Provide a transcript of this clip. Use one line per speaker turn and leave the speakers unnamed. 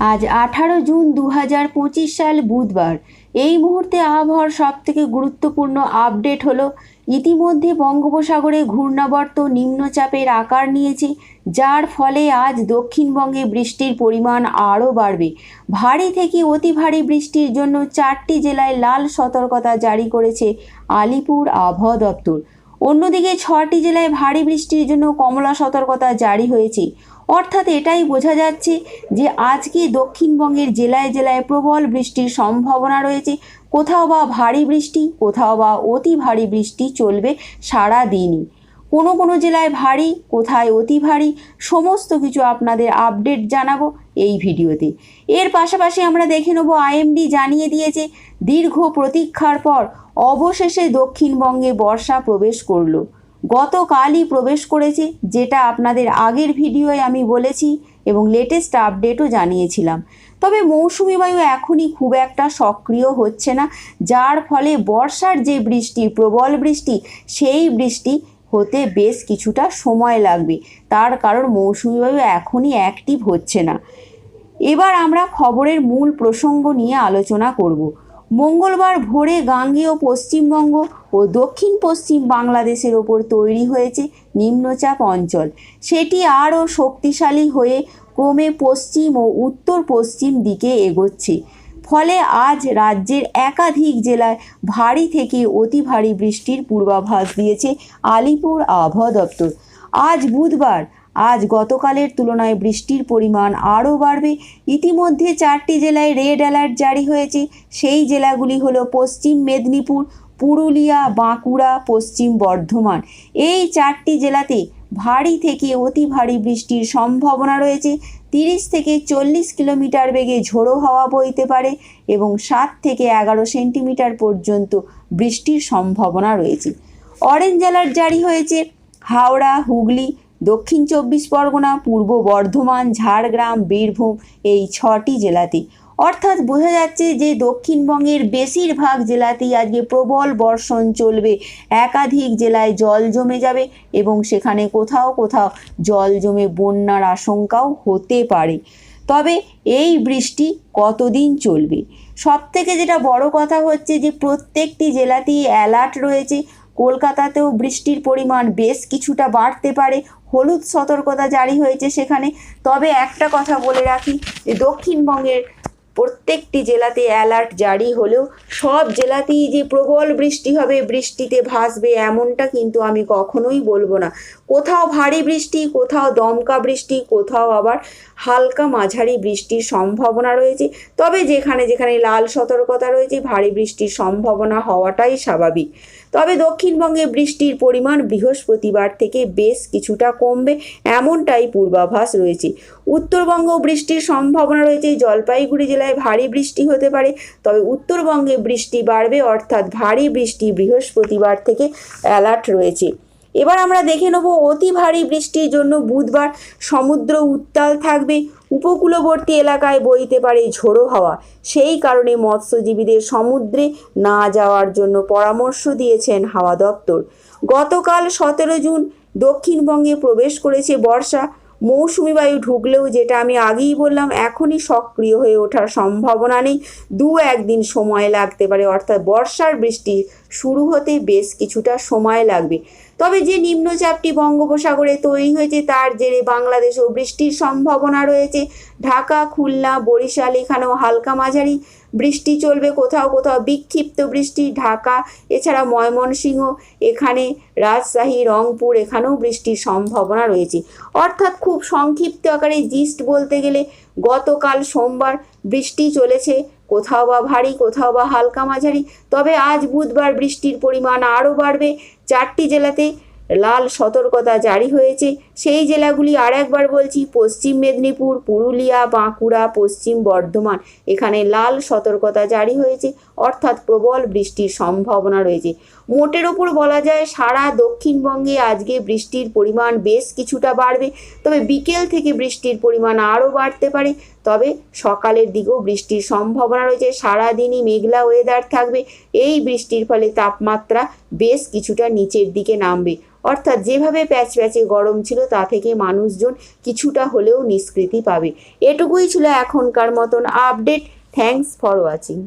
আজ আঠারো জুন দু হাজার পঁচিশ সাল বুধবার। এই মুহূর্তে আবহাওয়ার সব থেকে গুরুত্বপূর্ণ আপডেট হলো, ইতিমধ্যে বঙ্গোপসাগরে ঘূর্ণাবর্ত নিম্নচাপের আকার নিয়েছে, যার ফলে আজ দক্ষিণবঙ্গে বৃষ্টির পরিমাণ আরও বাড়বে। ভারী থেকে অতি ভারী বৃষ্টির জন্য চারটি জেলায় লাল সতর্কতা জারি করেছে আলিপুর আবহাওয়া দপ্তর। অন্যদিকে ছটি জেলায় ভারী বৃষ্টির জন্য কমলা সতর্কতা জারি হয়েছে। অর্থাৎ এটাই বোঝা যাচ্ছে যে আজকে দক্ষিণবঙ্গের জেলায় জেলায় প্রবল বৃষ্টির সম্ভাবনা রয়েছে। কোথাও বা ভারী বৃষ্টি, কোথাও বা অতি ভারী বৃষ্টি চলবে সারা দিনই। কোনো কোনো জেলায় ভারী, কোথায় অতি ভারী, সমস্ত কিছু আপনাদের আপডেট জানাব। এই ভিডিওতে। এর পাশাপাশি আমরা দেখে নেব আইএমডি জানিয়ে দিয়েছে, দীর্ঘ প্রতীক্ষার পর অবশেষে দক্ষিণবঙ্গে বর্ষা প্রবেশ করল। গতকালই প্রবেশ করেছে, যেটা আপনাদের আগের ভিডিওয় আমি বলেছি এবং লেটেস্ট আপডেটও জানিয়েছিলাম। তবে মৌসুমি বায়ু এখনই খুব একটা সক্রিয় হচ্ছে না, যার ফলে বর্ষার যে বৃষ্টি, প্রবল বৃষ্টি, সেই বৃষ্টি হতে বেশ কিছুটা সময় লাগবে। তার কারণ মৌসুমি বায়ু এখনই অ্যাক্টিভ হচ্ছে না। এবার আমরা খবরের মূল প্রসঙ্গ নিয়ে আলোচনা করব। মঙ্গলবার ভোরে গাঙ্গেয় পশ্চিমবঙ্গ ও দক্ষিণ পশ্চিম বাংলাদেশের ওপর তৈরি হয়েছে নিম্নচাপ অঞ্চল। সেটি আরও শক্তিশালী হয়ে ক্রমে পশ্চিম ও উত্তর পশ্চিম দিকে এগোচ্ছে। ফলে আজ রাজ্যের একাধিক জেলায় ভারী থেকে অতি ভারী বৃষ্টির পূর্বাভাস দিয়েছে আলিপুর আবহাওয়া দপ্তর। আজ বুধবার আজ গতকালের তুলনায় বৃষ্টির পরিমাণ আরও বাড়বে। ইতিমধ্যে চারটি জেলায় রেড অ্যালার্ট জারি হয়েছে। সেই জেলাগুলি হলো পশ্চিম মেদিনীপুর, পুরুলিয়া, বাঁকুড়া, পশ্চিম বর্ধমান। এই চারটি জেলাতে ভারী থেকে অতি ভারী বৃষ্টির সম্ভাবনা রয়েছে। তিরিশ থেকে চল্লিশ কিলোমিটার বেগে ঝোড়ো হাওয়া বইতে পারে এবং সাত থেকে এগারো সেন্টিমিটার পর্যন্ত বৃষ্টির সম্ভাবনা রয়েছে। অরেঞ্জ অ্যালার্ট জারি হয়েছে। হাওড়া, হুগলি দক্ষিণ চব্বিশ পরগনা, পূর্ব বর্ধমান, ঝাড়গ্রাম, বীরভূম এই ছটি জেলাতে অর্থাৎ বোঝা যাচ্ছে যে দক্ষিণবঙ্গের বেশিরভাগ জেলাতেই আজকে প্রবল বর্ষণ চলবে। একাধিক জেলায় জল জমে যাবে এবং সেখানে কোথাও কোথাও জল জমে বন্যার আশঙ্কাও হতে পারে। তবে এই বৃষ্টি কতদিন চলবে? সব থেকে যেটা বড় কথা হচ্ছে যে প্রত্যেকটি জেলাতেই অ্যালার্ট রয়েছে। কলকাতাতেও বৃষ্টির পরিমাণ বেশ কিছুটা বাড়তে পারে। হলুদ সতর্কতা জারি হয়েছে সেখানে। তবে একটা কথা বলে রাখি যে দক্ষিণবঙ্গের প্রত্যেকটি জেলাতে অ্যালার্ট জারি হলেও সব জেলাতেই যে প্রবল বৃষ্টি হবে, বৃষ্টিতে ভাসবে এমনটা কিন্তু আমি কখনোই বলব না। কোথাও ভারী বৃষ্টি, কোথাও দমকা বৃষ্টি, কোথাও আবার হালকা মাঝারি বৃষ্টির সম্ভাবনা রয়েছে। তবে যেখানে যেখানে লাল সতর্কতা রয়েছে, ভারী বৃষ্টির সম্ভাবনা হওয়াটাই স্বাভাবিক। তবে দক্ষিণবঙ্গে বৃষ্টির পরিমাণ বৃহস্পতিবার থেকে বেশ কিছুটা কমবে, এমনটাই পূর্বাভাস রয়েছে। উত্তরবঙ্গ বৃষ্টির সম্ভাবনা রয়েছে, জলপাইগুড়ি জেলায় ভারী বৃষ্টি হতে পারে, তবে উত্তরবঙ্গে বৃষ্টি বাড়বে, অর্থাৎ ভারী বৃষ্টি বৃহস্পতিবার থেকে অ্যালার্ট রয়েছে। এবার আমরা দেখে নেব অতি ভারী বৃষ্টির জন্য বুধবার সমুদ্র উত্তাল থাকবে উপকূলবর্তী এলাকায় বইতে পারে ঝোড়ো হাওয়া। সেই কারণে মৎস্যজীবীদের সমুদ্রে না যাওয়ার জন্য পরামর্শ দিয়েছেন হাওয়া দপ্তর। গতকাল সতেরো জুন দক্ষিণবঙ্গে প্রবেশ করেছে বর্ষা। মৌসুমি বায়ু ঢুকলেও যেটা আমি আগেই বললাম, এখনই সক্রিয় হয়ে ওঠার সম্ভাবনা নেই। দু একদিন সময় লাগতে পারে, অর্থাৎ বর্ষার বৃষ্টি শুরু হতে বেশ কিছুটা সময় লাগবে। তবে যে নিম্নচাপটি বঙ্গোপসাগরে তৈরি হয়েছে তার জেরে বাংলাদেশেও বৃষ্টির সম্ভাবনা রয়েছে। ঢাকা, খুলনা, বরিশাল এখানেও হালকা মাঝারি বৃষ্টি চলবে। কোথাও কোথাও বিক্ষিপ্ত বৃষ্টি। ঢাকা, এছাড়া ময়মনসিংহ এখানে, রাজশাহী, রংপুর এখানেও বৃষ্টির সম্ভাবনা রয়েছে। অর্থাৎ খুব সংক্ষিপ্ত আকারে জিস্ট বলতে গেলে গতকাল সোমবার বৃষ্টি চলেছে কোথাও বা ভারী, কোথাও বা হালকা মাঝারি, তবে আজ বুধবার বৃষ্টির পরিমাণ আরও বাড়বে। চারটি জেলাতে লাল সতর্কতা জারি হয়েছে। সেই জেলাগুলি আর একবার বলছি, পশ্চিম মেদিনীপুর, পুরুলিয়া, বাঁকুড়া, পশ্চিম বর্ধমান। এখানে লাল সতর্কতা জারি হয়েছে, অর্থাৎ প্রবল বৃষ্টির সম্ভাবনা রয়েছে। মোটের ওপর বলা যায়, সারা দক্ষিণবঙ্গে আজকে বৃষ্টির পরিমাণ বেশ কিছুটা বাড়বে। তবে বিকেল থেকে বৃষ্টির পরিমাণ আরও বাড়তে পারে। তবে সকালের দিকেও বৃষ্টির সম্ভাবনা রয়েছে। সারাদিনই মেঘলা ওয়েদার থাকবে। এই বৃষ্টির ফলে তাপমাত্রা বেশ কিছুটা নিচের দিকে নামবে। অর্থাৎ যেভাবে প্যাচ প্যাচে গরম ছিল তা থেকে মানুষজন কিছুটা হলেও নিষ্কৃতি পাবে। এটুকুই ছিল এখনকার মতন আপডেট থ্যাংকস ফর ওয়াচিং